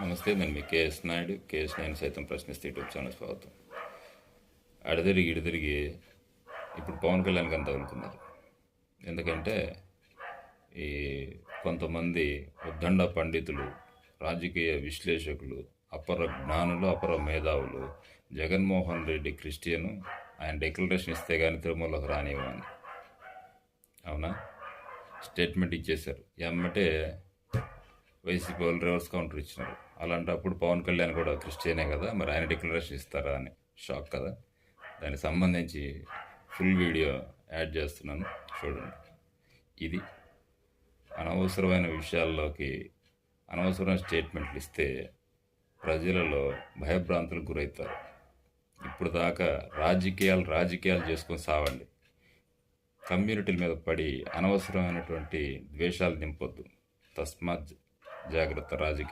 నమస్తే నేను మీ కేఎస్ నాయుడు. కేఎస్ నాయుడు సైతం ప్రశ్నిస్తే యూట్యూబ్ ఛానల్ స్వాగతం. అడదిరిగి ఇడదిరిగి ఇప్పుడు పవన్ కళ్యాణ్కి అంత అనుకున్నారు ఎందుకంటే ఈ కొంతమంది ఉద్దండ పండితులు రాజకీయ విశ్లేషకులు అపర జ్ఞానులు అపర మేధావులు జగన్మోహన్ రెడ్డి క్రిస్టియను ఆయన డిక్లరేషన్ ఇస్తే కానీ తిరుమలకు రానివ్వని అవునా? స్టేట్మెంట్ ఇచ్చేశారు. ఎమ్మటే వైసీపీ వాళ్ళు రివర్స్ కౌంటర్ ఇచ్చినారు. అలాంటప్పుడు పవన్ కళ్యాణ్ కూడా క్రిస్టియనే కదా మరి ఆయన డిక్లరేషన్ ఇస్తారా అని షాక్ కదా. దానికి సంబంధించి ఫుల్ వీడియో యాడ్ చేస్తున్నాను చూడండి. ఇది అనవసరమైన విషయాల్లోకి అనవసరమైన స్టేట్మెంట్లు ఇస్తే ప్రజలలో భయభ్రాంతులకు గురవుతారు. ఇప్పుడు దాకా రాజకీయాలు రాజకీయాలు చేసుకొని సావండి. కమ్యూనిటీల మీద పడి అనవసరమైనటువంటి ద్వేషాలు నింపొద్దు. తస్మాత్ జాగ్రత్త రాజకీయ